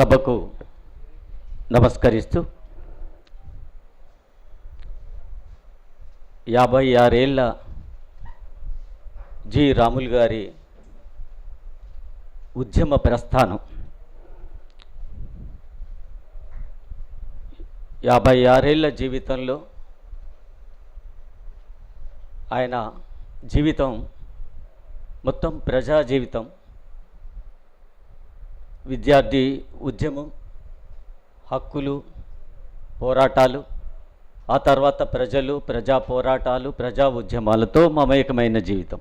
సభకు నమస్కరిస్తూ యాభై ఆరేళ్ళ జి రాములు గారి ఉద్యమ ప్రస్థానం. యాభై ఆరేళ్ళ జీవితంలో ఆయన జీవితం మొత్తం ప్రజా జీవితం విద్యార్థి ఉద్యమం హక్కులు పోరాటాలు ఆ తర్వాత ప్రజలు ప్రజా పోరాటాలు ప్రజా ఉద్యమాలతో మమేకమైన జీవితం.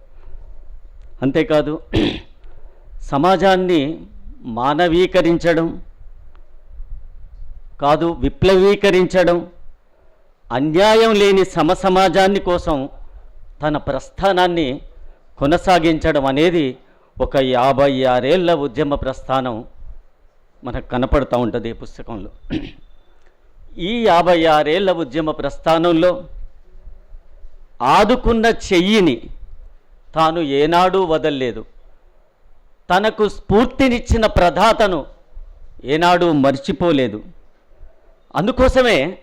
అంతేకాదు సమాజాన్ని మానవీకరించడం కాదు విప్లవీకరించడం అన్యాయం లేని సమసమాజాన్ని కోసం తన ప్రస్థానాన్ని కొనసాగించడం అనేది ఒక యాభై ఆరేళ్ళ ఉద్యమ ప్రస్థానం మనకు కనపడుతూ ఉంటుంది ఈ పుస్తకంలో. ఈ యాభై ఆరేళ్ళ ఉద్యమ ప్రస్థానంలో ఆదుకున్న చెయ్యిని తాను ఏనాడూ వదల్లేదు. తనకు స్ఫూర్తినిచ్చిన ప్రధాతను ఏనాడూ మర్చిపోలేదు. అందుకోసమే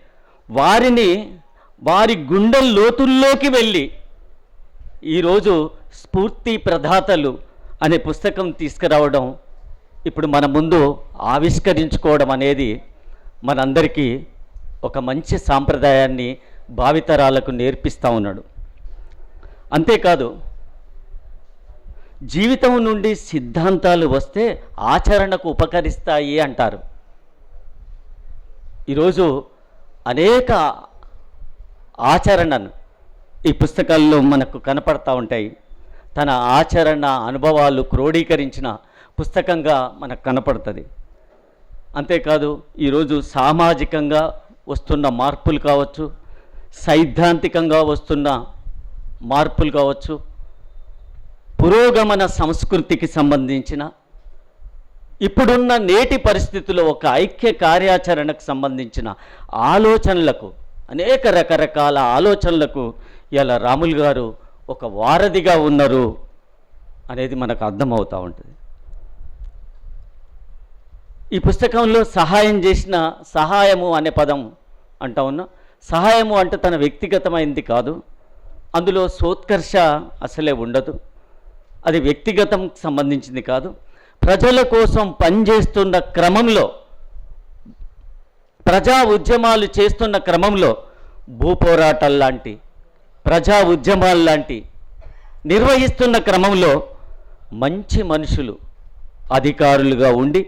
వారిని వారి గుండె లోతుల్లోకి వెళ్ళి ఈరోజు స్ఫూర్తి ప్రదాతలు అనే పుస్తకం తీసుకురావడం ఇప్పుడు మన ముందు ఆవిష్కరించుకోవడం అనేది మనందరికీ ఒక మంచి సాంప్రదాయాన్ని భావితరాలకు నేర్పిస్తూ ఉన్నాడు. అంతేకాదు జీవితం నుండి సిద్ధాంతాలు వస్తే ఆచరణకు ఉపకరిస్తాయి అంటారు. ఈరోజు అనేక ఆచరణను ఈ పుస్తకాల్లో మనకు కనపడతా ఉంటాయి. తన ఆచరణ అనుభవాలు క్రోడీకరించిన పుస్తకంగా మనకు కనపడుతుంది. అంతేకాదు ఈరోజు సామాజికంగా వస్తున్న మార్పులు కావచ్చు సైద్ధాంతికంగా వస్తున్న మార్పులు కావచ్చు పురోగమన సంస్కృతికి సంబంధించిన ఇప్పుడున్న నేటి పరిస్థితుల్లో ఒక ఐక్య కార్యాచరణకు సంబంధించిన ఆలోచనలకు అనేక రకరకాల ఆలోచనలకు ఇలా రాములు గారు ఒక వారధిగా ఉన్నారు అనేది మనకు అర్థమవుతూ ఉంటుంది. ఈ పుస్తకంలో సహాయం చేసిన సహాయము అనే పదం అంటా ఉన్నా సహాయము అంటే తన వ్యక్తిగతమైంది కాదు అందులో సోత్కర్ష అసలే ఉండదు అది వ్యక్తిగతం సంబంధించింది కాదు. ప్రజల కోసం పనిచేస్తున్న క్రమంలో ప్రజా ఉద్యమాలు చేస్తున్న క్రమంలో భూపోరాటాలు లాంటి ప్రజా ఉద్యమాలు లాంటి నిర్వహిస్తున్న క్రమంలో మంచి మనుషులు అధికారులుగా ఉండి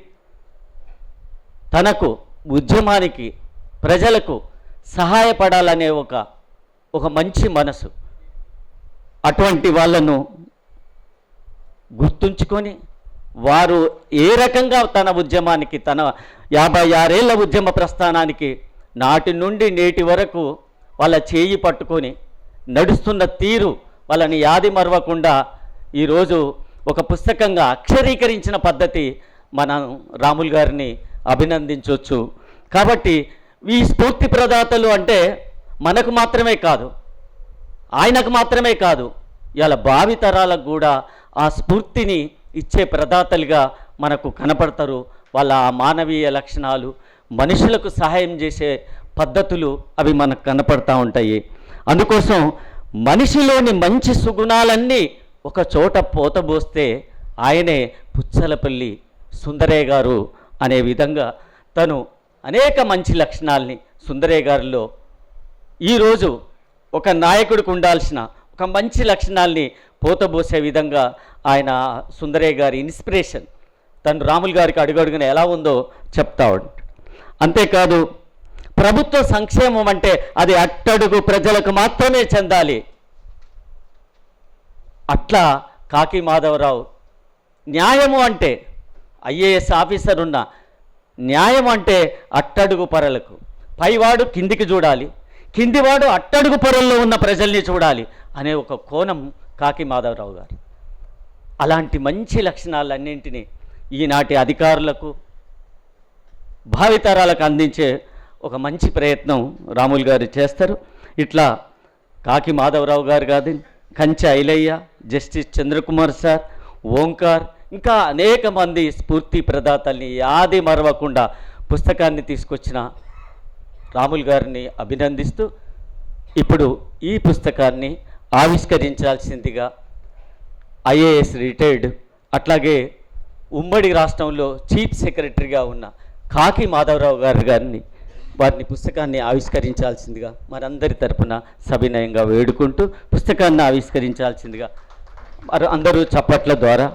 తనకు ఉద్యమానికి ప్రజలకు సహాయపడాలనే ఒక ఒక మంచి మనసు అటువంటి వాళ్ళను గుర్తుంచుకొని వారు ఏ రకంగా తన ఉద్యమానికి తన యాభై ఆరేళ్ళ ఉద్యమ ప్రస్థానానికి నాటి నుండి నేటి వరకు వాళ్ళ చేయి పట్టుకొని నడుస్తున్న తీరు వాళ్ళని యాది మరవకుండా ఈరోజు ఒక పుస్తకంగా అక్షరీకరించిన పద్ధతి మనం రాములు గారిని అభినందించవచ్చు కాబట్టి ఈ స్ఫూర్తి ప్రదాతలు అంటే మనకు మాత్రమే కాదు ఆయనకు మాత్రమే కాదు ఇలా భావితరాలకు కూడా ఆ స్ఫూర్తిని ఇచ్చే ప్రదాతలుగా మనకు కనపడతారు. వాళ్ళ ఆ మానవీయ లక్షణాలు మనుషులకు సహాయం చేసే పద్ధతులు అవి మనకు కనపడతా ఉంటాయి. అందుకోసం మనిషిలోని మంచి సుగుణాలన్నీ ఒక చోట పోతబోస్తే ఆయనే పుచ్చలపల్లి సుందరయ్య గారు అనే విధంగా తను అనేక మంచి లక్షణాల్ని సుందరయ్య గారిలో ఈరోజు ఒక నాయకుడికి ఉండాల్సిన ఒక మంచి లక్షణాల్ని పోతబోసే విధంగా ఆయన సుందరయ్య గారి ఇన్స్పిరేషన్ తను రాములు గారికి అడుగడుగున ఎలా ఉందో చెప్తా ఉంటాడు అంతేకాదు ప్రభుత్వ సంక్షేమం అంటే అది అట్టడుగు ప్రజలకు మాత్రమే చెందాలి. అట్లా కాకి మాధవరావు న్యాయము అంటే ఐఏఎస్ ఆఫీసర్ ఉన్న న్యాయం అంటే అట్టడుగు పరలకు. పైవాడు కిందికి చూడాలి కిందివాడు అట్టడుగు పొరల్లో ఉన్న ప్రజల్ని చూడాలి అనే ఒక కోణం కాకి మాధవరావు గారు. అలాంటి మంచి లక్షణాలన్నింటినీ ఈనాటి అధికారులకు భావితరాలకు అందించే ఒక మంచి ప్రయత్నం రాములు గారు చేస్తారు. ఇట్లా కాకి మాధవరావు గారు కాదు కంచె ఐలయ్య జస్టిస్ చంద్రకుమార్ సార్ ఓంకార్ ఇంకా అనేక మంది స్ఫూర్తి ప్రదాతల్ని యాది మరవకుండా పుస్తకాన్ని తీసుకొచ్చిన రాములు గారిని అభినందిస్తూ ఇప్పుడు ఈ పుస్తకాన్ని ఆవిష్కరించాల్సిందిగా ఐఏఎస్ రిటైర్డ్ అట్లాగే ఉమ్మడి రాష్ట్రంలో చీఫ్ సెక్రటరీగా ఉన్న కాకి మాధవరావు గారి గారిని వారిని పుస్తకాన్ని ఆవిష్కరించాల్సిందిగా మరందరి తరపున సవినయంగా వేడుకుంటూ పుస్తకాన్ని ఆవిష్కరించాల్సిందిగా మరి అందరూ చప్పట్ల ద్వారా